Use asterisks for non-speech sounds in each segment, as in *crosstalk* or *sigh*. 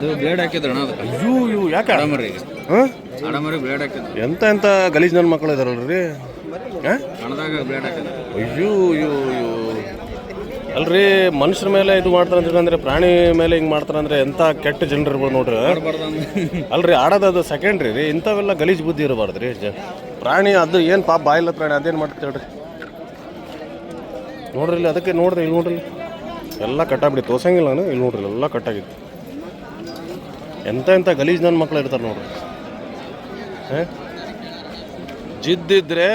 Blade ಅಯ್ಯೋ ಇವು ಯಾಕೆ? ಅಡಮರಿಗೆ ಹಾಂ? ಅಡಮರಿ ಬ್ಲೇಡ್ ಹಾಕಿದ್ರು. ಎಂತ ಎಂತ ಗಲೀಜ್ ನನ್ನ ಮಕ್ಕಳು ಇದಾರಲ್ರಿ? ಹಾಂ? ಹಣದಾಗ ಬ್ಲೇಡ್ ಹಾಕಿದ್ರು. ಅಯ್ಯೋ ಅಯ್ಯೋ ಅಯ್ಯೋ. ಅಲ್ರಿ ಮನುಷ್ಯರ ಮೇಲೆ ಇದು ಮಾಡ್ತಾರೆ ಅಂದ್ರೆ ಪ್ರಾಣಿ ಮೇಲೆ ಹಿಂಗ್ ಮಾಡ್ತಾರಂದ್ರೆ ಎಂತ ಎಂಥ ಕೆಟ್ಟ ಜನರು ಇರ್ಬೋದು ನೋಡ್ರಿ. ಅಲ್ರಿ ಆಡೋದು ಅದು ಸೆಕೆಂಡ್ರಿ ರೀ ಇಂಥವೆಲ್ಲ ಗಲೀಜ್ ಬುದ್ಧಿ ಇರಬಾರ್ದ್ರಿ. ಪ್ರಾಣಿ ಅದು ಏನು ಪಾಪ ಬಾಯಿಲ್ಲ ಪ್ರಾಣಿ ಅದೇನು ಮಾಡ್ತೇವೆ ಹೇಳ್ರಿ. ನೋಡ್ರಿ ಇಲ್ಲಿ ಅದಕ್ಕೆ ನೋಡ್ರಿ ಇಲ್ಲಿ ನೋಡ್ರಿ. ಎಲ್ಲ ಕಟ್ಟಾಗ್ಬಿಡಿ ತೋರ್ಸಂಗಿಲ್ಲ ನಾನು ಇಲ್ಲಿ ನೋಡ್ರಿ ಎಲ್ಲ ಕಟ್ಟಾಗಿತ್ತು. ಎಂಥ ಎಂಥ ಗಲೀಜ್ ನನ್ನ ಮಕ್ಳು ಇರ್ತಾರೆ ನೋಡ್ರಿ. ಹಾಂ? ಜಿದ್ದಿದ್ರೆ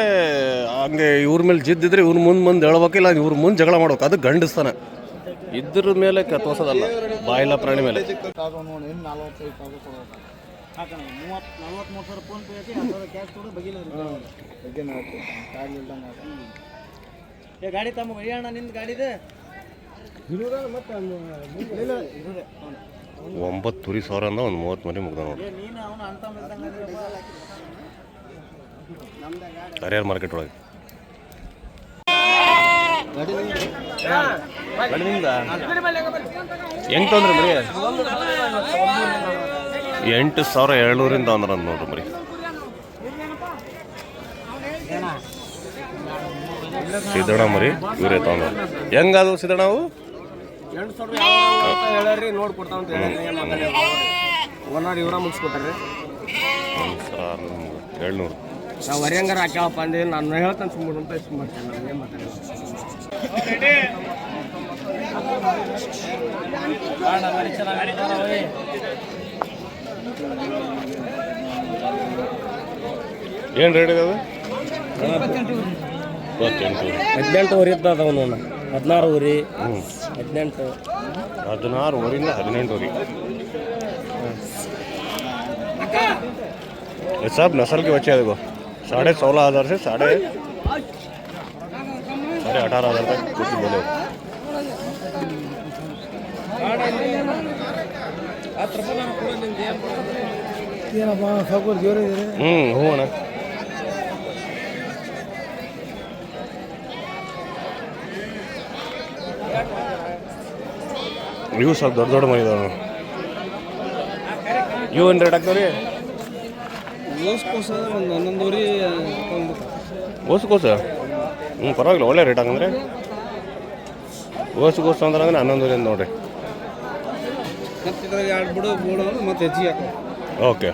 ಹಂಗೆ ಇವ್ರ ಮೇಲೆ ಜಿದ್ದಿದ್ರೆ ಇವ್ರ ಮುಂದೆ ಮುಂದೆ ಹೇಳ್ಬೇಕಿಲ್ಲ ಇವ್ರ ಮುಂದೆ ಜಗಳ ಮಾಡ್ಬೇಕು. ಅದು ಗಂಡಸ್ತಾನ. ಇದ್ರ ಮೇಲೆ ಕ ತೋರ್ಸೋದಲ್ಲ ಬಾಯಿಲ್ಲ ಪ್ರಾಣಿ ಮೇಲೆ. ಏ ಗಾಡಿ ತಮ್ಮ ಒಯ್ಯೋಣ ಒಂಬತ್ತುವರೆ ಸಾವಿರ ಅಂದ ಒಂದು ಮೂವತ್ತು ಮನೆ ಮುಗ್ದ ನೋಡಿ. ಹರಿಹರ ಮಾರ್ಕೆಟ್ ಒಳಗೆ. ಹೆಂಗೆ ತೊಂದ್ರೆ ಮರಿ? ಎಂಟು ಸಾವಿರ ಏಳ್ನೂರಿಂದ ಅಂದ್ರೆ ಅಂದ್ ನೋಡ್ರಿ ಮರಿ. ಸಿದ್ದಣ್ಣ ಮರಿ, ಇವರೇ ತಗೊಂಡ್ರು ಹೆಂಗದು ಸಿದ್ದಣ್ಣ ಎಂಟು ಸಾವಿರ ಹೇಳ್ರಿ ನೋಡಿ ಕೊಡ್ತಾವ ಅಂತ ಹೇಳಿ ಇವರ ಏಳ್ನೂರು ನಾವು ಹಾಕ್ಯಾವಪ್ಪ ಅಂದೆ ನಾನು ಹೇಳ್ತಾನೆ ಸುಮ್ಮನೆ ಅಂತ ಇಷ್ಟು ಮಾಡ್ತೇನೆ ನಾನು ಏನು ಮಾತಾಡಲ್ಲ ಏನು ರೇಟ್ ಇದಾವೆ ಇಪ್ಪತ್ತೆಂಟು ಹದಿನೆಂಟು ಊರಿ ಇದ್ದದ ಅವನು ಹದಿನಾರು ಊರಿ. ಹ್ಞೂ ಹದಿನೆಂಟು ಹದಿನಾರು ಊರಿಂದ ಹದಿನೆಂಟು ಊರಿ ये सब नस्ल के बच्चे हैं देखो साढ़े सोलह हज़ार से साढ़े साढ़े अठारह हज़ार तक कुछ बोले ಹ್ಞೂ ಹ್ಞೂ ಅಣ್ಣ ಇವು ಸ್ವಲ್ಪ ದೊಡ್ಡ ದೊಡ್ಡ ಮನೆ ಇದಾವೆ ಇವು ಏನು ರೇಟ್ ಆಗ್ತಾವೆ ರೀ ಒಂದು ಹನ್ನೊಂದು ಊರಿ ಓಸುಕೋಸ? ಹ್ಞೂ ಪರವಾಗಿಲ್ಲ ಒಳ್ಳೆ ರೇಟ್ ಹಂಗಂದ್ರೆ ಓಸುಕೋಸು ಅಂದ್ರೆ ಅಂದ್ರೆ ಹನ್ನೊಂದರಿಂದ ನೋಡ್ರಿ. ಓಕೆ ಇದ್ರಾಗ ಎರಡು ಬಿಡು ಬೋಡು ಮತ್ತೆ ಹೆಚ್ಚಿಗೆ ಹಾಕೋ. ಓಕೆ.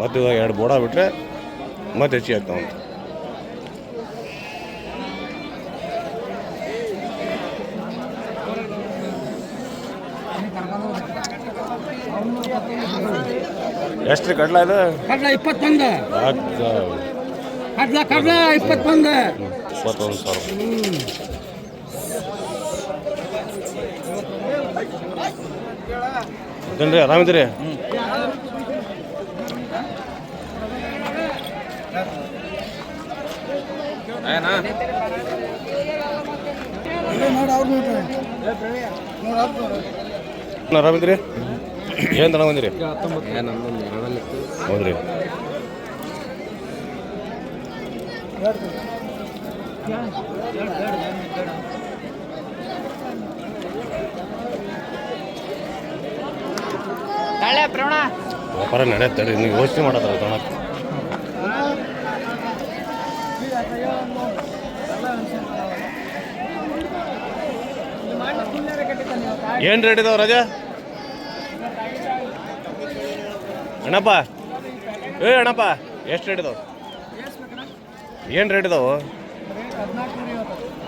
ಮತ್ತು ಇವಾಗ ಎರಡು ಬೋಡ ಬಿಟ್ಟರೆ ಮತ್ತೆ ಹೆಚ್ಚಿಗೆ ಆಗ್ತಾವಂತ ಎಷ್ಟು ರೀ ಕಡ್ಲ ಇದು ಕಡ್ಲ ಇಪ್ಪತ್ತೊಂದು ಕಡ್ಲ ಕಡ್ಲ ಇಪ್ಪತ್ತೊಂದು. ಇಪ್ಪತ್ತೊಂದು ಸಾವಿರ. ಮತ್ತೇನ್ರಿ ಆರಾಮಿದ್ದೀರಿ? ಆರಾಮಿದ್ದೀರಿ? ಏನು ತಣ ಬಂದಿರಿ? ಹೌದ್ರಿ. ವ್ಯಾಪಾರ ನಡೆಯುತ್ತೆ ರೀ ನೀವು ಯೋಚನೆ ಮಾಡೋದ್ರ ತೊಗೊಳಕ್ಕೆ ಏನು ರೇಟ್ ಇದಾವೆ ರಜಾ? ಅಣ್ಣಪ್ಪ ಏ ಅಣ್ಣಪ್ಪ ಎಷ್ಟು ರೇಟ್ ಇದಾವೆ ಏನು ರೇಟ್ ಇದಾವ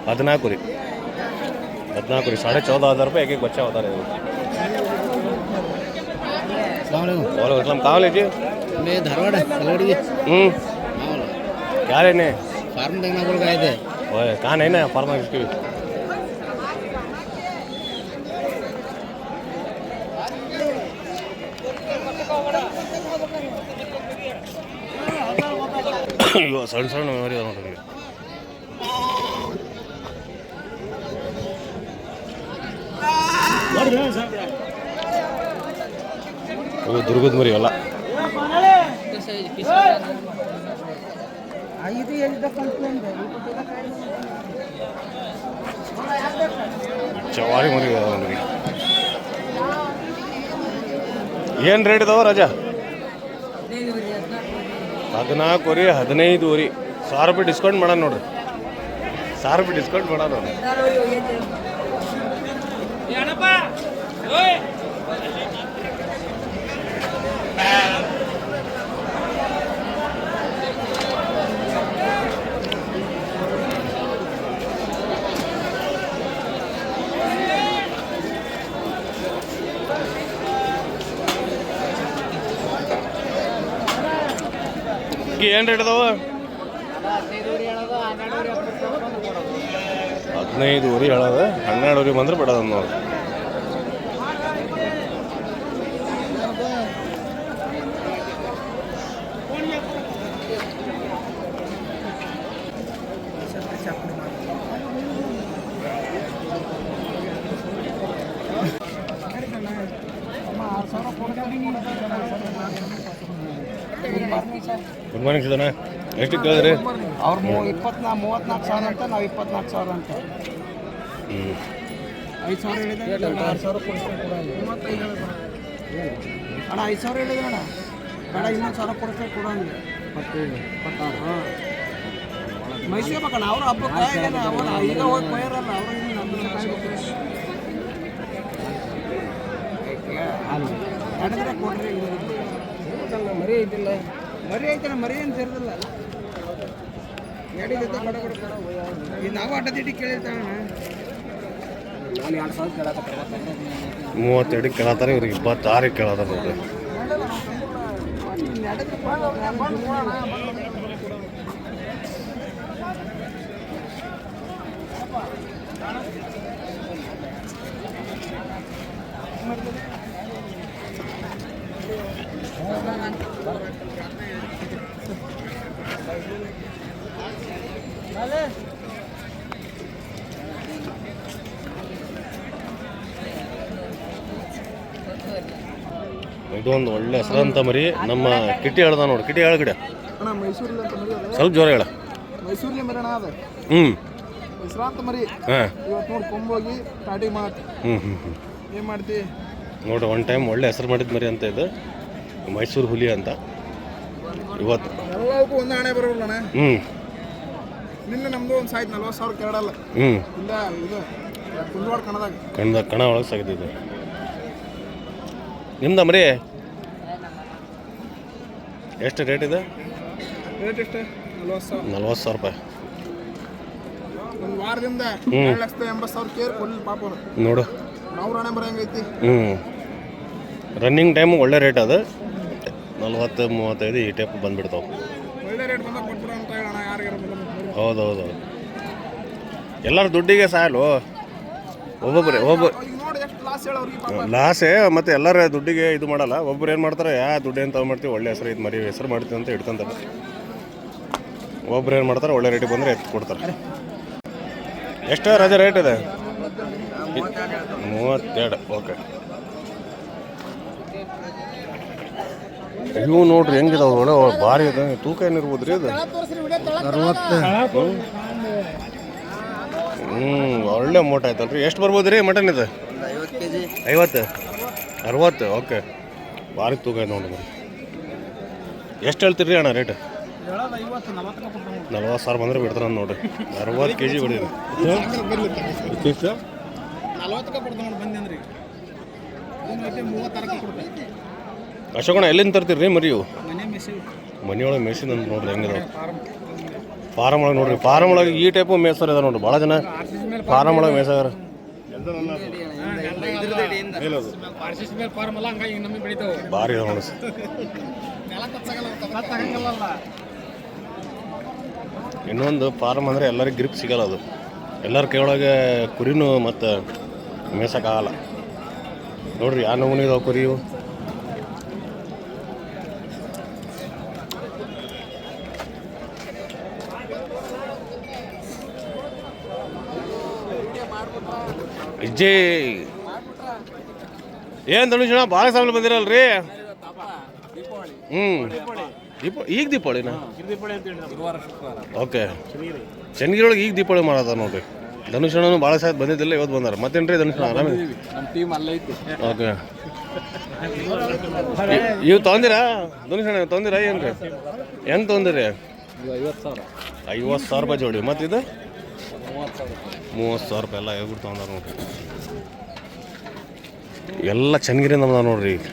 ಹದಿನಾಲ್ಕು ರೀ ಹದಿನಾಲ್ಕು ರೀ ಸಾಡೆ ಚೌದ ಹಜಾರ್ ರೂಪಾಯಿ ಏಕೆ ಬಚ್ಚಾ ಹೋದಾರೆ ಇವು ಕಾಲೇಜಿ ಧಾರವಾಡ ಹ್ಞೂ ಯಾರೇನೆ ಫಾರ್ಮ್ ತೆಗ್ನಾಗ ಇದೆ ಓಯ್ ಕಾನೇನೆ ಫಾರ್ಮ್ ಆಗಿರ್ತೀವಿ ಮರಿಗಳು ಸಣ್ಣ ಸಣ್ಣ ಮರಿ ನೋಡ್ರಿ. ಅವು ದುರ್ಗದ ಮರಿ ಅಲ್ಲ. ಚವಾರಿ ಮರಿ ನೋಡ್ರಿ. ಏನು ರೇಟ್ ಇದಾವ ರಾಜಾ? ಹದಿನಾಲ್ಕು ವರಿ ಹದಿನೈದು ವರಿ. ಸಾವಿರ ರೂಪಾಯಿ ಡಿಸ್ಕೌಂಟ್ ಮಾಡೋಣ ನೋಡ್ರಿ. ಸಾವಿರ ರೂಪಾಯಿ ಡಿಸ್ಕೌಂಟ್ ಮಾಡೋಣ ಏನು ರೇಟ್ ಅದಾವ ಹದಿನೈದು ಊರಿ ಹೇಳೋದು ಹನ್ನೆರಡು ಊರಿ ಬಂದ್ರೆ ಬಿಡೋದ ನೋಡಿ. ಗುಡ್ ಮಾರ್ನಿಂಗ್ ಸುಧನ ಎಷ್ಟು ಕೇಳಿದ್ರಿ ಅವ್ರು ಮೂ ಇಪ್ಪತ್ನಾ ಮೂವತ್ನಾಲ್ಕು ಸಾವಿರ ಅಂತ ನಾವು ಇಪ್ಪತ್ನಾಲ್ಕು ಸಾವಿರ ಅಂತ ಹ್ಞೂ ಐದು ಸಾವಿರ ಹೇಳಿದ್ರೆ ಆರು ಸಾವಿರ ಕೊಡಿಸ್ಬೇಕು ಅಣ್ಣ ಐದು ಸಾವಿರ ಹೇಳಿದ್ರೆ ಅಣ್ಣ ಬೇಡ ಇನ್ನೊಂದು ಸಾವಿರ ಕೊಡಿಸ್ಬೇಕು ಕೊಡ ಮೈಸೂರು ಇಪ್ಪತ್ತಾರು ಹಾಂ ಮೈಸೂರ್ಬೇಕಣ್ಣ ಅವರು ಹಬ್ಬಕ್ಕೆ ಏನು ಅವನ ಈಗ ಹೋಗಿ ಕೊಯ್ಯರಲ್ಲ ಅವರು ಇನ್ನು ನಮ್ಮ ನಡೆದ್ರೆ ಕೊಡ್ರಿ ಮರಿ ಐತಿಲ್ಲ ಮರಿ ಐತಣ್ಣ ಮರಿ ಏನು ಸೇರಿದಿಲ್ಲ ಗಾಡಿ ಜೊತೆ ಕೊಡ ಕೊಡ ಈಗ ನಾವು ಅಡ್ಡ ತಿಟ್ಟಿ ಕೇಳಿರ್ತಾವಣ್ಣ ನಾನು ಎರಡು ಸಾವಿರ ಕೇಳತ್ತ ಮೂವತ್ತೆರಡು ಕೇಳತ್ತಾರ ಇವ್ರಿಗೆ ಇಪ್ಪತ್ತಾರಿಗೆ ಕೇಳತ್ತಾರ ನೋಡ್ರಿ ಇದೊಂದು ಒಳ್ಳೆ ಹೆಸರಂತ ಮರಿ. ನಮ್ಮ ಕಿಟ್ಟಿ ಹೇಳ್ದ ನೋಡಿ ಕಿಟ್ಟಿ ಮೈಸೂರಲ್ಲಿ ಅಂತ ಸ್ವಲ್ಪ ಜ್ವರ ಹೇಳ. ಮೈಸೂರಲ್ಲಿ ಮರಿ ಅಣ್ಣ ಅದ. ಹ್ಞೂ ವಿಶ್ರಾಂತ ಮರಿ. ಹಾಂ. ಇವತ್ತು ನೋಡಿ ಕೊಂಬೋಗಿ ಸ್ಟಾರ್ಟಿಂಗ್ ಮಾತು. ಹ್ಞೂ ಹ್ಞೂ ಹ್ಞೂ ಏನು ಮಾಡ್ತಿ? ನೋಡಿ ಒನ್ ಟೈಮ್ ಒಳ್ಳೆ ಹೆಸರು ಮಾಡಿದ ಮರಿ ಅಂತ ಇದು. ಮೈಸೂರು ಹುಲಿ ಅಂತ. ಇವತ್ತು ಎಲ್ಲದಕ್ಕೂ ಒಂದು ಹಣೆ ಅಣ್ಣ ಹ್ಞೂ ನಿನ್ನೆ ನಮ್ದು ಒಂದು ಸಾಯ್ತು ನಲ್ವತ್ತು ಸಾವಿರ ಕೆರಡಲ್ಲ ಹ್ಞೂ ಇಲ್ಲ ಇದು ಕುಂದವಾಡ ಕಣದಾಗ. ಕಣ್ಣ ಕಣ ಒಳಗೆ ಸಾಗಿದ್ದು. ನಿಮ್ದು ಮರಿ ಎಷ್ಟು ರೇಟ್ ಇದೆ? ರೇಟ್ ಎಷ್ಟು? ನಲ್ವತ್ತು ಸಾವಿರ. ನಲ್ವತ್ತು ಸಾವಿರ ರೂಪಾಯಿ. ಒಂದು ವಾರದಿಂದ. ಎರಡು ಲಕ್ಷದ ಎಂಬತ್ತು ಸಾವಿರ ಕೇರ್ ಪಾಪ ಅವ್ರು. ನೋಡು. ನಾವು ಹಣೆ ಬರಂಗೈತಿ ಹ್ಞೂ ರನ್ನಿಂಗ್ ಟೈಮ್ ಒಳ್ಳೆ ರೇಟ್ ಅದು. ನಲ್ವತ್ತು ಮೂವತ್ತೈದು ಈ ಟೈಪ್ ಬಂದ್ಬಿಡ್ತಾವೆ. ಒಳ್ಳೆ ರೇಟ್ ಬಂದಾಗ ಬಂದ್ರೆ ಹೌದು ಹೌದು ಹೌದು ಎಲ್ಲರ ದುಡ್ಡಿಗೆ ಸಾಲು. ಒಬ್ಬೊಬ್ಬರೇ ಒಬ್ಬ ಲಾಸ್, ಮತ್ತು ಎಲ್ಲರ ದುಡ್ಡಿಗೆ ಇದು ಮಾಡಲ್ಲ. ಒಬ್ಬರು ಏನು ಮಾಡ್ತಾರೆ, ಯಾ, ದುಡ್ಡು ಏನು ತಗೊಂಡ್ಬಿಡ್ತೀವಿ ಒಳ್ಳೆ ಹೆಸರು, ಇದು ಮರಿ ಹೆಸರು ಮಾಡ್ತೀವಿ ಅಂತ ಇಟ್ಕೊಂತಾರೆ ಒಬ್ರು ಏನು ಮಾಡ್ತಾರೆ, ಒಳ್ಳೆ ರೇಟಿಗೆ ಬಂದರೆ ಎತ್ತು ಕೊಡ್ತಾರೆ. ಎಷ್ಟು ರಜೆ ರೇಟ್ ಇದೆ. ಮೂವತ್ತೆರಡು ಓಕೆ ಇವು ನೋಡ್ರಿ ಹೆಂಗಿದಾವೆ ಒಳ್ಳೆ ಭಾರಿ ಅದ. ತೂಕ ಏನಿರ್ಬೋದು ರೀ ಅದು? ಹ್ಞೂ ಒಳ್ಳೆ ಮೋಟ ಆಯ್ತಲ್ರಿ. ಎಷ್ಟು ಬರ್ಬೋದು ರೀ ಮಟನ್ ಇದು? ಐವತ್ತು. ಅರವತ್ತು, ಓಕೆ. ಭಾರಿ ತೂಕ ಐತೆ ನೋಡಿ ಎಷ್ಟು ಹೇಳ್ತೀರಿ ಅಣ್ಣ ರೇಟ್? ನಲವತ್ತು ಸಾವಿರ ಬಂದ್ರೆ ಬಿಡ್ತಾರೆ ನೋಡ್ರಿ. ಅರವತ್ತು ಕೆ ಜಿ ಬಿಡಿದ್ರಿ ನೋಡಿ ಅಶೋಕಣ ಎಲ್ಲಿಂದ ತರ್ತೀರಿ ರೀ ಮರಿ ಇವು? ಮನೆ ಮೆಸೇಜ್ ಮನೆಯೊಳಗೆ ಮೇಸಿನ ಅಂತ ನೋಡ್ರಿ ಹೆಂಗಿದಾವೆ ಫಾರ್ಮ್ ಒಳಗೆ ನೋಡ್ರಿ ಫಾರಮ್ ಒಳಗೆ ಈ ಟೈಪು ಮೇಸರ್ ಇದಾವೆ ನೋಡ್ರಿ ಭಾಳ ಜನ ಫಾರಮ್ ಒಳಗೆ ಮೇಸಾರ ಬೆಳಿತಾವೆ ಭಾರಿ ಇದಾವೆ ನೋಡಿ ಇನ್ನೊಂದು ಫಾರಮ್ ಅಂದರೆ ಎಲ್ಲರಿಗೂ ಗ್ರಿಪ್ ಸಿಗಲ್ಲ ಅದು. ಎಲ್ಲರ ಕೈಯೊಳಗೆ ಕುರಿನೂ ಮತ್ತು ಮೇಸಕ್ಕಾಗಲ್ಲ ನೋಡ್ರಿ ಯಾವ ನಮೂನಿ ಇದಾವೆ ಕುರಿ ಏನ್ ಏನು ಧನುಷಣ ಭಾಳ ಸಾಲ ಬಂದಿರಲ್ರಿ? ಹ್ಞೂ ದೀಪ, ಈಗ ದೀಪಾವಳಿನ ಓಕೆ. ಚನ್ನಗಿರೊಳಗೆ ಈಗ ದೀಪಾವಳಿ ಮಾಡೋದ ನೋಡ್ರಿ. ಧನುಷ್ ಅಣ್ಣನು ಭಾಳ ಸಾಯತ್ ಬಂದಿದ್ದಿಲ್ಲ ಇವತ್ತು ಬಂದಾರ. ಮತ್ತೇನ್ರಿ ಧನುಷ್ ಅಣ್ಣ ಆರಾಮ ಟೀಮ್ ಅಲ್ಲೇ ಐತಿ ಓಕೆ ಇವು ತೊಂದಿರಾ ಧನುಷ್ ಅಣ್ಣ ತೊಗೊಂದಿರಾ ಏನು ರೀ ಹೆಂಗೆ ತೊಂದಿರಿ ಐವತ್ತು ಸಾವಿರ ರೂಪಾಯಿ ಜೋಡಿ. ಮತ್ತಿದು ಮೂವತ್ತು ಸಾವಿರ ರೂಪಾಯಿ ಎಲ್ಲ ಹೇಳ್ಬಿಟ್ಟು ತೊಗೊಂಡಾರ ನೋಡ್ರಿ. ಎಲ್ಲ ಚೆನ್ನಾಗಿರಿ ನಮ್ದ ನೋಡ್ರಿ ಈಗ.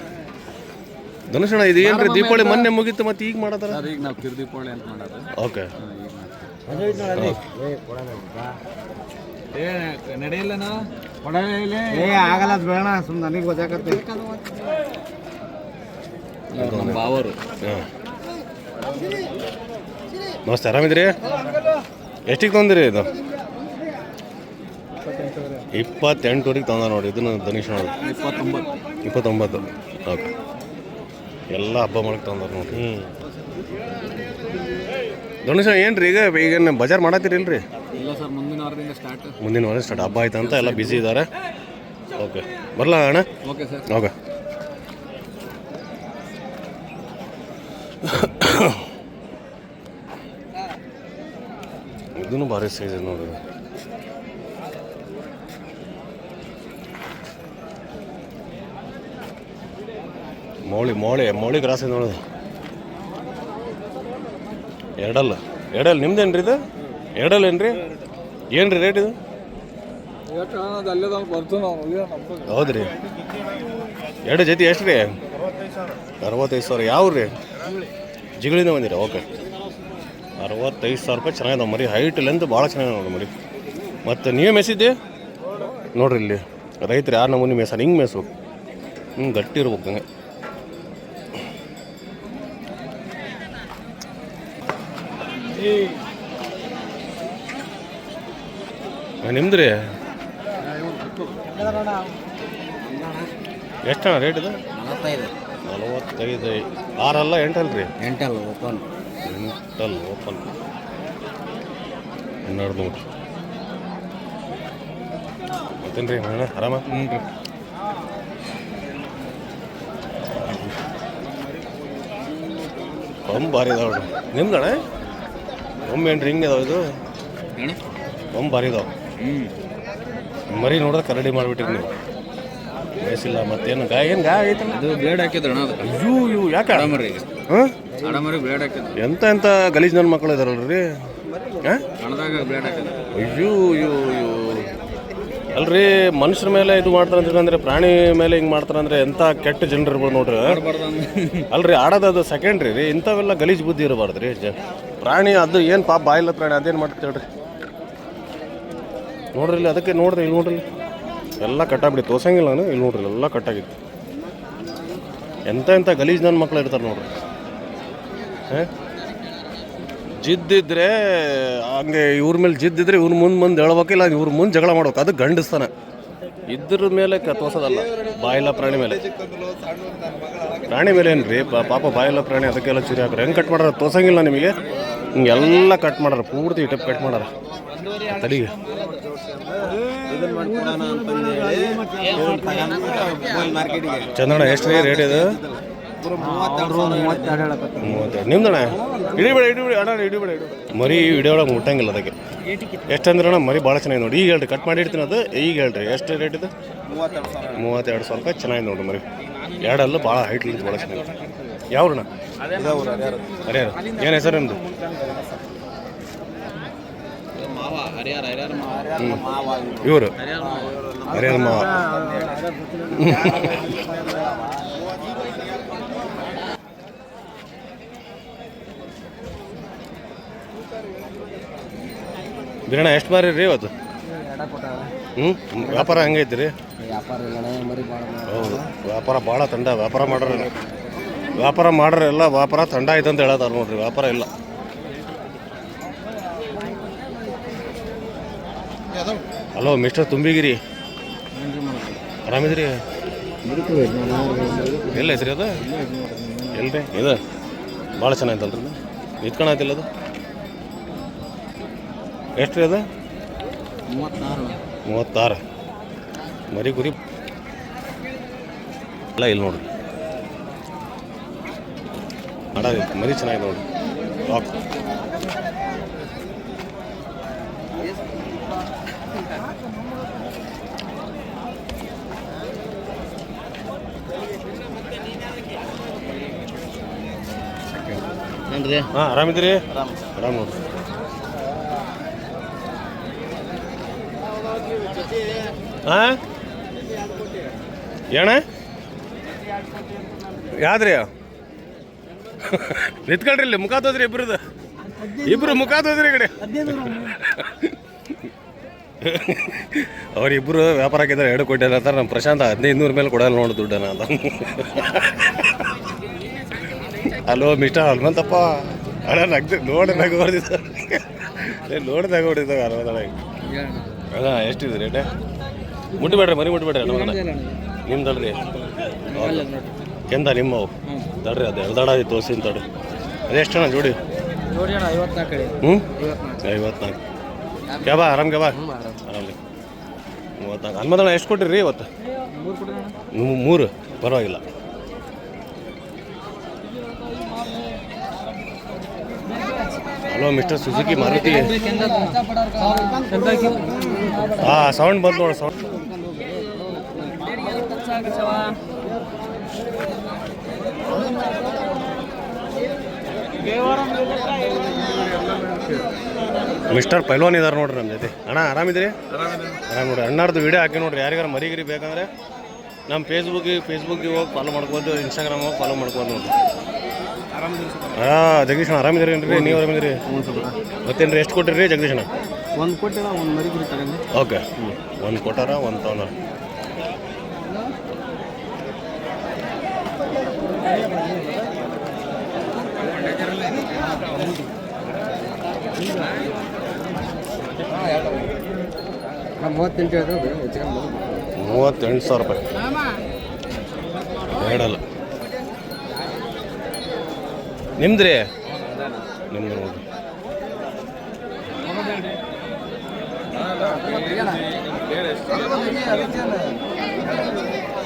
ಧನುಷಣ ಇದು ಏನ್ರಿ ದೀಪಾವಳಿ ಮೊನ್ನೆ ಮುಗೀತು ಮತ್ತೆ ಈಗ ಮಾಡತ್ತಾರ? ಸರ್ ಈಗ ನಾವು ಕಿರ್ದೀಪಾವಳಿ ಅಂತ ಮಾಡೋದು. ಓಕೆ ಏ ನಡೆಯಿಲ್ಲನಾ? ಏ ಆಗಲ್ಲ ಅದು ಬೇಡ. ಸುಮ್ಮನೆ ನನಗೆ ಗೊತ್ತಾಗತ್ತೆ. ಬಾವರು ಹಾಂ. ನಮಸ್ತೆ ಆರಾಮಿದ್ರಿ ಎಷ್ಟಿಗೆ ತೊಂದಿರಿ ಇದು? ಇಪ್ಪತ್ತೆಂಟೂರಿಗೆ ತಂದ ನೋಡಿ ಇದನ್ನು ಧನೇಶ್ ನೋಡಿ. ಇಪ್ಪತ್ತೊಂಬತ್ತು. ಇಪ್ಪತ್ತೊಂಬತ್ತು. ಓಕೆ. ಎಲ್ಲ ಹಬ್ಬ ಮಾಡಕ್ಕೆ ತಂದಾರೆ ನೋಡಿ. ಹ್ಞೂ ಧನುಷ ಏನು ರೀ ಈಗ ಈಗ ಬಜಾರ್ ಮಾಡತ್ತೀರಿಲ್ರಿ ಇಲ್ಲ ಸರ್ ಮುಂದಿನ ವಾರದಿಂದ ಸ್ಟಾರ್ಟ್ ಮುಂದಿನ ವಾರ ಸ್ಟಾರ್ಟ್ ಹಬ್ಬ ಆಯ್ತಂತ ಅಂತ ಎಲ್ಲ ಬ್ಯುಸಿ ಇದ್ದಾರೆ ಓಕೆ. ಬರಲ್ಲ ಅಣ್ಣ? Okay sir. ಓಕೆ. *coughs* ಇದನ್ನು ಭಾರಿ ಸೈಜ್ ಇದೆ ಮೌಳಿ ಮೌಳಿ ಮೌಳಿ ಕ್ರಾಸ್ ಇದೆ ನೋಡೋದು ಎರಡಲ್ಲ. ಎರಡಲ್ಲ ನಿಮ್ದೇನ್ರಿ ಇದು? ಎರಡಲ್ಲ ಏನ್ರಿ ಏನ್ರಿ ರೇಟ್ ಇದು ಅಲ್ಲೇ ಬರ್ತು ನಾವು ಹೌದ್ರಿ. ಎರಡು ಜೊತೆ ಎಷ್ಟು ರೀ ಅರವತ್ತೈದು ಸಾವಿರ. ಯಾವ ರೀ ಜಿಗಳಿಂದ ಬಂದಿರ? ಓಕೆ. ಅರವತ್ತೈದು ಸಾವಿರ ರೂಪಾಯಿ ಚೆನ್ನಾಗಿದೆ ಮರಿ. ಹೈಟ್ ಲೆಂತ್ ಭಾಳ ಚೆನ್ನಾಗಿದೆ ನೋಡಿ ಮರಿ. ಮತ್ತು ನೀವೇ ಮೆಸಿದ್ದೆ ನೋಡ್ರಿ ಇಲ್ಲಿ. ರೈತರು ಯಾರು ನಮೂನಿ ಮೇಸ ಹಿಂಗೆ ಮೇಸು ಹ್ಞೂ ಗಟ್ಟಿ ಇರ್ಬೇಕು ಹಂಗೆ. ನಿಮ್ದು ರೀ ಎಷ್ಟು ರೇಟ್ ಇದು? ನಲವತ್ತೈದು. ನಲವತ್ತೈದು. ಆರಲ್ಲ ಎಂಟಲ್ ರೀ ಎಂಟಲ್ ಓಪನ್. ಎಂಟಲ್ ಓಪನ್. ಹನ್ನೆರಡು ನೂರು. ಮತ್ತೇನು ರೀ ಮೇಡಮ್ ಆರಾಮ? ಹ್ಞೂ ರೀ ಕೊಂಬ್ ಭಾರಿ ಇದಾವೆ ನೋಡ್ರಿ ನಿಮ್ದಣ್ಣ? ಕೊಂಬ್ ಏನು ಹಿಂಗೆ ಇದಾವೆ ಇದು? ಒಮ್ಮೆ ಭಾರಿ ಇದಾವೆ. ಮರಿ ನೋಡಿದ್ರೆ ಕರಡಿ ಮಾಡಿಬಿಟ್ರಿ ನೀವು. ಬೇಸಿಲ್ಲ ಮತ್ತೇನು? ಗಾಯ ಏನು ಗಾಯ ಐತಲ್ಲ ಅದು ಬ್ಲೇಡ್ ಹಾಕಿದ್ರಣ ಅಯ್ಯೋ ಇವು ಯಾಕೆ? ಅಡಮರಿ ಹಾಂ? ಆಡಮರಿ ಬ್ಲೇಡ್ ಹಾಕಿದ್ರು. ಎಂತ ಎಂತ ಗಲೀಜ್ ನನ್ನ ಮಕ್ಕಳು ಇದಾರಲ್ರಿ? ಹಾಂ? ಹಣದಾಗ ಬ್ಲೇಡ್ ಹಾಕಿದ್ರು. ಅಯ್ಯೋ ಅಯ್ಯೋ ಅಯ್ಯೋ. ಅಲ್ರಿ ಮನುಷ್ಯರ ಮೇಲೆ ಇದು ಮಾಡ್ತಾರೆ ಅಂದ್ರೆ ಪ್ರಾಣಿ ಮೇಲೆ ಹಿಂಗೆ ಮಾಡ್ತಾರಂದ್ರೆ ಎಂಥ ಕೆಟ್ಟ ಜನರು ಇರ್ಬೋದು ನೋಡ್ರಿ ಅಲ್ರಿ ಆಡೋದು ಅದು ಸೆಕೆಂಡ್ರಿ ರೀ. ಇಂಥವೆಲ್ಲ ಗಲೀಜ್ ಬುದ್ಧಿ ಇರಬಾರ್ದು ರೀ ಜ ಪ್ರಾಣಿ ಅದು ಏನು ಪಾಪ ಬಾಯಿಲ್ಲ ಪ್ರಾಣಿ, ಅದೇನು ಮಾಡ್ತೇವೆ ಹೇಳ್ರಿ. ನೋಡ್ರಿ ಇಲ್ಲಿ ಅದಕ್ಕೆ ನೋಡ್ರಿ ಇಲ್ಲಿ ನೋಡ್ರಿ ಎಲ್ಲ ಕಟ್ಟಾಗ್ಬಿಡಿ ತೋಸಂಗಿಲ್ಲ ನಾನು. ಇಲ್ಲಿ ನೋಡ್ರಿ ಎಲ್ಲ ಕಟ್ಟಾಗಿತ್ತು. ಎಂಥ ಎಂಥ ಗಲೀಜ್ ನನ್ನ ಮಕ್ಳು ಇರ್ತಾರೆ ನೋಡ್ರಿ. ಜಿದ್ದಿದ್ರೆ ಹಂಗೆ ಇವ್ರ ಮೇಲೆ ಜಿದ್ದಿದ್ರೆ ಇವ್ರ ಮುಂದೆ ಮುಂದೆ ಹೇಳ್ಬೇಕಿಲ್ಲ ಇವ್ರ ಮುಂದೆ ಜಗಳ ಮಾಡ್ಬೇಕು. ಅದು ಗಂಡಸ್ತಾನೆ. ಇದ್ರ ಮೇಲೆ ಕ ತೋರ್ಸೋದಲ್ಲ. ಬಾಯಿಲ್ಲ ಪ್ರಾಣಿ ಮೇಲೆ. ಪ್ರಾಣಿ ಮೇಲೆ ಏನು ರೀ ಪಾಪ ಬಾಯಲ್ಲ ಪ್ರಾಣಿ, ಅದಕ್ಕೆಲ್ಲ ಚುರಿ ಹಾಕ್ರಿ ಹೆಂಗೆ ಕಟ್ ಮಾಡ್ಯಾರ? ತೋರ್ಸಂಗಿಲ್ಲ ನಿಮಗೆ. ಹಿಂಗೆಲ್ಲ ಕಟ್ ಮಾಡ್ಯಾರ, ಪೂರ್ತಿ ಟೈಪ್ ಕಟ್ ಮಾಡ್ಯಾರ. ತಡಿಗೆ ಚಂದಣ್ಣ, ಎಷ್ಟು ರೀ ರೇಟ್ ಇದು? ನಿಮ್ದಣ್ಣ? ಹಿಡಿಬೇಡ ಹಿಡಿಬೇಡಿ ಅಣ್ಣ ಇಡಿ ಮರಿ ವಿಡಿಯೋ ಒಳಗೆ ಮುಟ್ಟಂಗಿಲ್ಲ ಅದಕ್ಕೆ. ಎಷ್ಟಂದ್ರೆ ಅಣ್ಣ ಮರಿ ಭಾಳ ಚೆನ್ನಾಗಿ ನೋಡಿ. ಈಗ ಹೇಳ್ರಿ ಕಟ್ ಮಾಡಿ ಇಡ್ತೀನಿ ಅದು. ಈಗ ಹೇಳ್ರಿ, ಎಷ್ಟು ರೇಟ್ ಇದು? ಮೂವತ್ತೆರಡು ಸಾವಿರ. ರೂಪಾಯಿ ಚೆನ್ನಾಗಿ ನೋಡಿ ಮರಿ. ಎರಡಲ್ಲೂ ಭಾಳ ಹೈಟ್ ನಿಂತು ಭಾಳ ಚೆನ್ನಾಗಿ ಯಾವ್ರಣ ಹರಿಯಾರ ಏನು ಹೆಸರು ನಿಮ್ಮದು ಇವರು? ಹರಿಹರ ಮಾವ. ಬಿರಣ ಎಷ್ಟು ಬಾರಿ ರೀ ಇವತ್ತು? ಹ್ಞೂ ವ್ಯಾಪಾರ ಹಂಗೈತಿ ರೀ ವ್ಯಾಪಾರ ಮರಿ ಭಾಳ ಹೌದು, ವ್ಯಾಪಾರ ಭಾಳ ತಂಡ, ವ್ಯಾಪಾರ ಮಾಡ್ರೆ ವ್ಯಾಪಾರ ಮಾಡ್ರೆ ಎಲ್ಲ ವ್ಯಾಪಾರ ತಂಡ ಐತೆ ಅಂತ ಹೇಳತ್ತಾರ ನೋಡ್ರಿ, ವ್ಯಾಪಾರ ಇಲ್ಲ. Hello, mister Tumbigiri. ಆರಾಮಿದ್ರಿ? ಎಲ್ಲ ಐತ್ರಿ ಅದು? ಎಲ್ರಿ? ಇದು ಭಾಳ ನಿತ್ಕೊಳತಿಲ್ಲ ನಿಂತ್ಕೊಳತಿಲ್ಲ ಅದು. ಎಷ್ಟು ರೀ ಅದು? ಮೂವತ್ತಾರು ಮೂವತ್ತಾರು. ಮರಿ ಗುರಿ ಎಲ್ಲ ಇಲ್ಲಿ ನೋಡ್ರಿ. ಮಾಡಿ ಮರಿ ಚೆನ್ನಾಗಿ ನೋಡ್ರಿ. ಲಾಕ್ ಹಾಂ ಆರಾಮಿದ್ದೀರಿ? ಆರಾಮ್. ಆರಾಮ್ ನೋಡ್ರಿ. ಹಾಂ? ಏಣ? ಯಾವ್ದ್ರಿ ನಿತ್ಕೊಳ್ರಿ ಇಲ್ಲಿ, ಮುಖ ತೋದ್ರಿ ಇಬ್ರದ್ದು ಇಬ್ರು ಮುಖ ತೋದ್ರಿ ಕಡೆ. ಅವ್ರಿಬ್ರು ವ್ಯಾಪಾರ ಹಾಕಿದ್ರೆ ಎರಡು ಕೋಟಿ ಅಂತಾರೆ ನಮ್ಮ ಪ್ರಶಾಂತ ಹದಿನೈದು ನೂರು ಮೇಲೆ ಕೊಡಲ್ಲ ನೋಡು ದುಡ್ಡನ್ನ ಅಂತ. Hello mister Hanumanthappa. ಅಣ್ಣ, ನಗ್ದು, ನೋಡಿ ನಗು ಹೊಡೆದಿದ್ದ. ನೋಡಿ ನಗು ಹೊಡೆದಿದ್ದಾಗ ಹನುಮಂತ ಅಣ್ಣ, ಎಷ್ಟಿದೆ ರೇಟೆ? ಮುಟ್ಬೇಡ್ರಿ, ಮರಿ ಮುಟ್ಬೇಡ್ರಿ, ಹನುಮಂತಣ್ಣ. ನಿಮ್ದಲ್ರಿ? ಕೆಂದ ನಿಮ್ಮವು ತಡ್ರಿ ಅದು ಎಳ್ದಾಡ ತೋರಿಸಿ ತಡ್ರಿ. ಜೋಡಿ? ನೋಡಿ ಅಣ್ಣ ಐವತ್ನಾಲ್ಕು ಹ್ಞೂ ಐವತ್ನಾಲ್ಕು. ಕ್ಯಾಬ ಆರಾಮ್ ಕ್ಯಾಬಾ ಆರಾಮ್. ರೀ ಮೂವತ್ನಾಲ್ಕು. ಹನುಮಂತಣ್ಣ ಎಷ್ಟು ಕೊಟ್ಟಿರಿ ಇವತ್ತು? ಮೂರು ಪರವಾಗಿಲ್ಲ. Hello mister Suzuki Maruti. ಹಾಂ ಸೌಂಡ್ ಬಂತು ನೋಡಿ ಸೌಂಡ್. ಮಿಸ್ಟರ್ ಪೈಲ್ವಾನ್ ಇದಾರೆ ನೋಡ್ರಿ ನಮ್ಮ ಜೊತೆ ಅಣ್ಣ ಆರಾಮಿದ್ರಿ ಆರಾಮ್ ನೋಡ್ರಿ. ಅಣ್ಣಾರ್ದು ವಿಡಿಯೋ ಹಾಕಿ ನೋಡ್ರಿ. ಯಾರಿಗಾರ ಮರಿಗಿರಿ ಬೇಕಂದ್ರೆ ನಮ್ಮ ಫೇಸ್ಬುಕ್ಗೆ ಫೇಸ್ಬುಕ್ಗೆ ಹೋಗಿ ಫಾಲೋ ಮಾಡ್ಬೋದು ಇನ್ಸ್ಟಾಗ್ರಾಮ್ ಹೋಗಿ ಫಾಲೋ ಮಾಡ್ಬೋದು ನೋಡ್ರಿ. ಹಾಂ ಜಗದೀಶ್ ಆರಾಮಿದ್ದೀರಿ ಏನ್ರಿ? ನೀವು ಆರಾಮಿದ್ದೀರಿ? ಮತ್ತೇನ್ರಿ? ಎಷ್ಟು ಕೊಟ್ಟಿರಿ ಜಗದೀಶ್ ಅಣ್ಣ? ಒಂದು ಕೊಟ್ಟಿಲ್ಲ ಒಂದು ಮರಿಗಿರಿ ಓಕೆ ಒಂದು ಕೊಟ್ಟಾರ ಒಂದು ತೊಗೊಂಡಾರ ಮೂವತ್ತೆಂಟು ಸಾವಿರ ರೂಪಾಯಿ ಎರಡಲ್ಲ. ನಿಮ್ದ್ರಿ? ನಿಮ್ದು ನೋಡಿ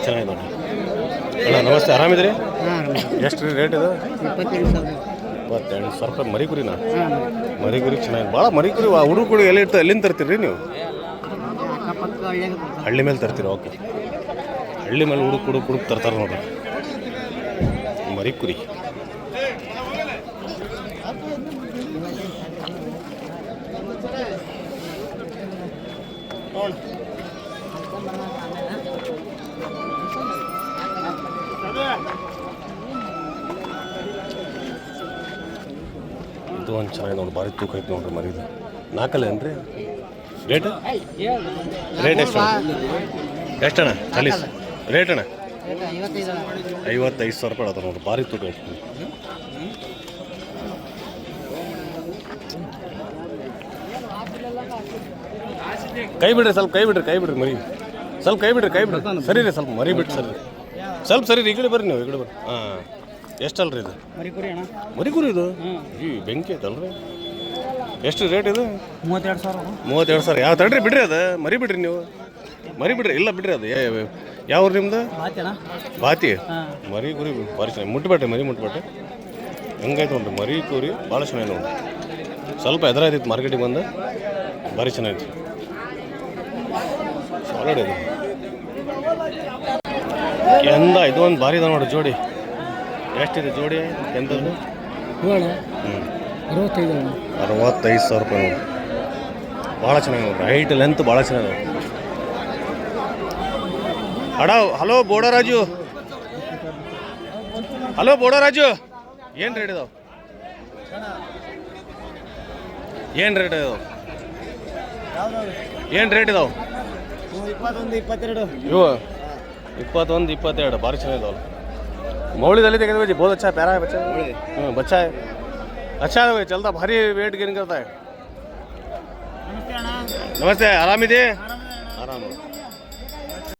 ಚೆನ್ನಾಗಿದೆ ಅಣ್ಣ ನಮಸ್ತೆ. ಆರಾಮಿದ್ರಿ? ಎಷ್ಟು ರೀ ರೇಟ್ ಇದು? ಇಪ್ಪತ್ತೆಂಟು ಸಾವಿರ. ರೂಪಾಯಿ ಮರಿ ಮರಿಗುರಿ ಮರಿ. ಕುರಿ ಚೆನ್ನಾಗಿ ಭಾಳ ಮರಿ ಕುರಿ ಹುಡುಗ ಕುರಿ ಎಲ್ಲಿ ಇರ್ತಾರೆ ಎಲ್ಲಿಂದ ತರ್ತೀರಿ ನೀವು. ಹಳ್ಳಿ ಮೇಲೆ ತರ್ತೀರ? ಓಕೆ ಹಳ್ಳಿ ಮೇಲೆ ಹುಡುಕ್ ಹುಡುಕ್ ಹುಡುಕ್ ತರ್ತಾರೆ ನೋಡ್ರಿ. ಮರಿ ಕುರಿ. ಇದು ಒಂದು ಚೆನ್ನಾಗಿ ನೋಡಿ ಭಾರಿ ತೂಕ ಐತೆ ನೋಡ್ರಿ ಮರಿದು. ನಾಲ್ಕಲ್ಲ ಏನ್ರಿ ರೇಟ್? ರೇಟ್ ಎಷ್ಟು? ಎಷ್ಟಣ್ಣ? ಚಾಲೀಸ್ ರೇಟ್ ಅಣ್ಣ ಐವತ್ತೈದು ಸಾವಿರ ರೂಪಾಯಿ ಅದ ನೋಡ್ರಿ ಭಾರಿ ತೂಕ ಐತೆ ಕೈ ಬಿಡ್ರಿ ಸ್ವಲ್ಪ ಕೈ ಬಿಡ್ರಿ ಕೈ ಬಿಡ್ರಿ ಮರಿ. ಸ್ವಲ್ಪ ಕೈ ಬಿಡ್ರಿ ಕೈ ಬಿಡ್ರಿ. ಸರಿ ರೀ ಸ್ವಲ್ಪ ಮರಿ ಬಿಟ್ಟು ಸರಿ ಸ್ವಲ್ಪ ಸರಿ ರೀ ಈ ಕಡೆ ಬರ್ರಿ ನೀವು ಈ ಕಡೆ ಬರ್ರಿ. ಹಾಂ. ಎಷ್ಟಲ್ರಿ ಇದು? ಮರಿ ಕುರಿ ಅಣ್ಣ. ಮರಿ ಕುರಿ ಇದು? ಈ ಬೆಂಕಿ ಐತಲ್ರಿ. ಎಷ್ಟು ರೇಟ್ ಇದು? ಮೂವತ್ತೆರಡು ಸಾವಿರ. ಮೂವತ್ತೆರಡು ಸಾವಿರ. ಯಾವ ತಡ್ರಿ ಬಿಡ್ರಿ ಅದು. ಮರಿ ಬಿಡ್ರಿ ನೀವು. ಮರಿ ಬಿಡ್ರಿ ಇಲ್ಲ ಬಿಡ್ರಿ ಅದು. ಯಾವ ಊರು ನಿಮ್ದು? ಬಾತಿ ಮರಿ ಕುರಿ ಭಾರಿ ಚೆನ್ನಾಗಿ ಮುಟ್ಬೇಟ್ರಿ ಮರಿ ಮುಟ್ಬೇಡ್ರಿ ಹೆಂಗೈತೆ ಒಂದು ಮರಿ ಕುರಿ ಭಾಳ ಚೆನ್ನಾಗಿ ನೋಡಿ ಸ್ವಲ್ಪ ಎದುರಾಯ್ತಿತ್ತು ಮಾರ್ಕೆಟಿಗೆ ಬಂದು ಭಾರಿ ಚೆನ್ನಾಗಿತ್ತು ಸಾಲಿಡ್ ಇದು ಎಂದ ಇದು ಒಂದು ಭಾರಿ ಇದೆ ನೋಡಿ ಜೋಡಿ. ಎಷ್ಟಿದೆ ಜೋಡಿ ಎಂದನು ಹೇಳು ಹ್ಞೂ ಅರವತ್ತೈದು. ಅರವತ್ತೈದು ಸಾವಿರ ರೂಪಾಯಿ ನೋಡಿ. ಭಾಳ ಚೆನ್ನಾಗಿ ಹೈಟ್ ಲೆಂತ್ ಭಾಳ ಚೆನ್ನಾಗಿ ಅಡ ಹಲೋ ಬೋಡರಾಜು ಹಲೋ ಬೋಡರಾಜು ಏನು ರೇಟ್ ಇದಾವೆ? ಏನು ರೇಟ್ ಇದಾವೆ? ಏನು ರೇಟ್ ಇದಾವೆ? ಇವು ಇಪ್ಪತ್ತೊಂದು, ಇಪ್ಪತ್ತೆರಡು. ಭಾರಿ ಚೆನ್ನಾಗಿದಾವಲ್ಲ ಮೌಳಿದಲ್ಲಿ ತೆಗೆದು ಬಚ್ಚಾ ಪ್ಯಾರ ಬಚ್ಚ. ಹ್ಞೂ ಬಚ್ಚಾ. अच्छा है भाई चलता भारी वेट गेन करता है नमस्ते आराम नमस्ते आराम ही